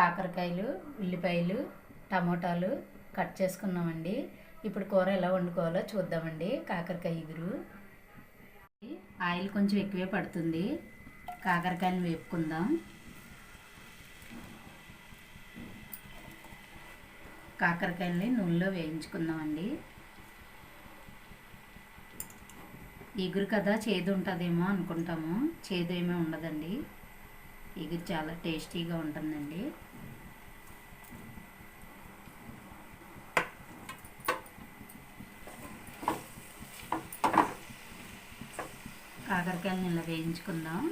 కాకరకాయలు ఉల్లిపాయలు టమోటాలు కట్ చేసుకున్నామండి. ఇప్పుడు కూర ఎలా వండుకోవాలో చూద్దామండి. కాకరకాయ ఇగురు ఆయిల్ కొంచెం ఎక్కువే పడుతుంది. కాకరకాయలు వేపుకుందాం. కాకరకాయలని నూనెలో వేయించుకుందామండి. ఇగురు కదా చేదు ఉంటుందేమో అనుకుంటాము. చేదు ఏమీ ఉండదండి. ఇగురు చాలా టేస్టీగా ఉంటుందండి. కాకరకాయలను ఇలా వేయించుకుందాం.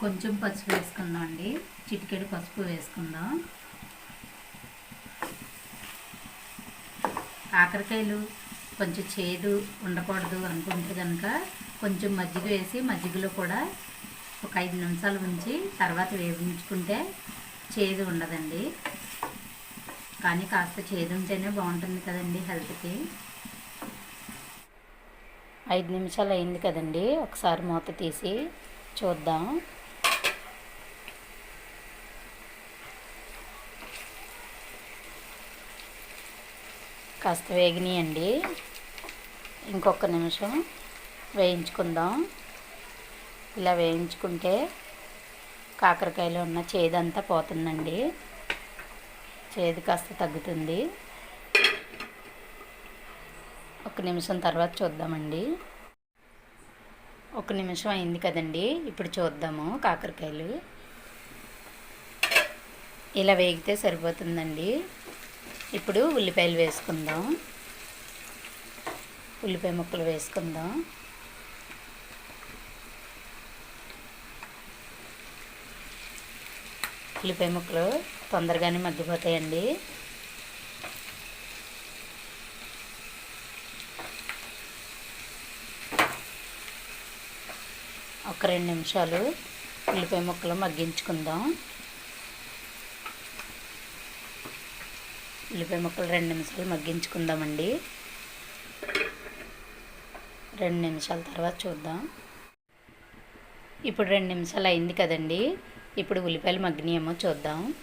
కొంచెం పసుపు వేసుకుందాం అండి. చిటికెడు పసుపు వేసుకుందాం. కాకరకాయలు కొంచెం చేదు ఉండకూడదు అనుకుంటే కనుక కొంచెం మజ్జిగ వేసి మజ్జిగలో కూడా ఒక ఐదు నిమిషాలు ఉంచి తర్వాత వేయించుకుంటే చేదు ఉండదండి. కానీ కాస్త చేదు ఉంటేనే బాగుంటుంది కదండి హెల్త్కి. ఐదు నిమిషాలు అయింది కదండి. ఒకసారి మూత తీసి చూద్దాం. కాస్త వేగినాయండి. ఇంకొక నిమిషం వేయించుకుందాం. ఇలా వేయించుకుంటే కాకరకాయలో ఉన్న చేదంతా పోతుందండి. చేదు కాస్త తగ్గుతుంది. ఒక నిమిషం తర్వాత చూద్దామండి. ఒక నిమిషం అయింది కదండి. ఇప్పుడు చూద్దాము కాకరకాయలు. ఇలా వేగితే సరిపోతుందండి. ఇప్పుడు ఉల్లిపాయలు వేసుకుందాం. ఉల్లిపాయ ముక్కలు వేసుకుందాం. ఉల్లిపాయ ముక్కలు తొందరగానే మగ్గిపోతాయండి. ఒక రెండు నిమిషాలు ఉల్లిపాయ ముక్కలు మగ్గించుకుందాం. ఉల్లిపాయ ముక్కలు రెండు నిమిషాలు మగ్గించుకుందామండి. రెండు నిమిషాల తర్వాత చూద్దాం. ఇప్పుడు రెండు నిమిషాలు అయింది కదండి. ఇప్పుడు ఉల్లిపాయలు మగ్గినాయేమో చూద్దాం.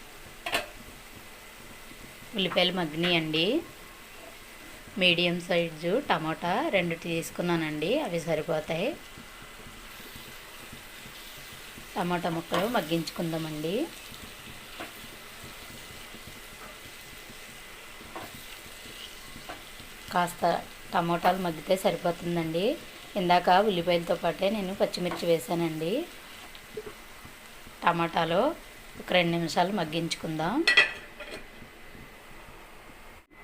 ఉల్లిపాయలు మగ్గినాయండి. మీడియం సైజు టమాటా రెండు తీసుకున్నానండి. అవి సరిపోతాయి. టమాటా ముక్కలు మగ్గించుకుందామండి. కాస్త టమోటాలు మగ్గితే సరిపోతుందండి. ఇందాక ఉల్లిపాయలతో పాటే నేను పచ్చిమిర్చి వేసానండి. టమాటాలు ఒక రెండు నిమిషాలు మగ్గించుకుందాం.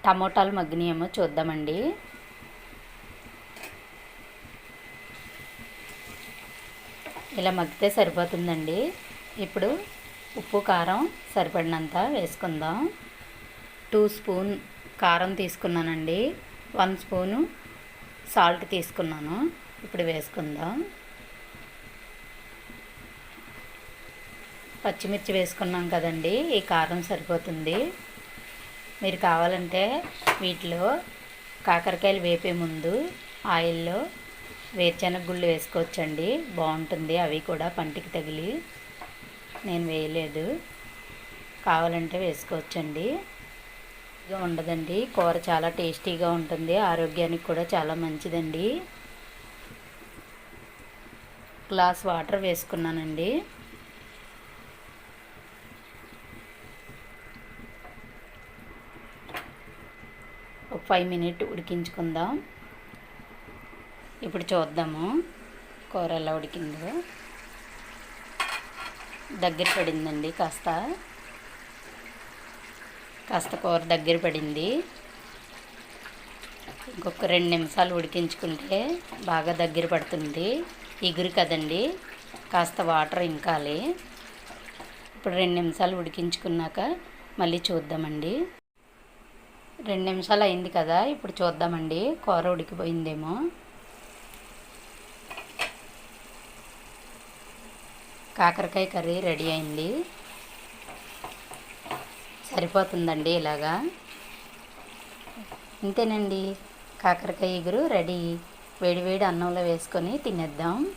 టమోటాలు మగ్గినాయేమో చూద్దామండి. ఇలా మగ్గితే సరిపోతుందండి. ఇప్పుడు ఉప్పు కారం సరిపడినంత వేసుకుందాం. టూ స్పూన్ కారం తీసుకున్నానండి. వన్ స్పూను సాల్ట్ తీసుకున్నాను. ఇప్పుడు వేసుకుందాం. పచ్చిమిర్చి వేసుకున్నాం కదండి. ఈ కారం సరిపోతుంది. మీరు కావాలంటే వీటిలో కాకరకాయలు వేపే ముందు ఆయిల్లో వేరుశనగ గుళ్ళు వేసుకోవచ్చండి. బాగుంటుంది. అవి కూడా పంటికి తగిలి నేను వేయలేదు. కావాలంటే వేసుకోవచ్చండి. ఉండదండి. కూర చాలా టేస్టీగా ఉంటుంది. ఆరోగ్యానికి కూడా చాలా మంచిదండి. గ్లాస్ వాటర్ వేసుకున్నానండి. ఒక ఫైవ్ మినిట్ ఉడికించుకుందాం. ఇప్పుడు చూద్దాము. కూర ఎలా ఉడికిందో. దగ్గర పడిందండి కాస్త. కాస్త కూర దగ్గర పడింది. ఇంకొక రెండు నిమిషాలు ఉడికించుకుంటే బాగా దగ్గర పడుతుంది. ఇగురు కదండి. కాస్త వాటర్ ఇంకాలి. ఇప్పుడు రెండు నిమిషాలు ఉడికించుకున్నాక మళ్ళీ చూద్దామండి. రెండు నిమిషాలు అయింది కదా ఇప్పుడు చూద్దామండి. కూర ఉడికిపోయిందేమో. కాకరకాయ కర్రీ రెడీ అయింది. సరిపోతుందండి ఇలాగా. ఇంతేనండి. కాకరకాయ ఇగురు రెడీ. వేడివేడి అన్నంలో వేసుకొని తినేద్దాం.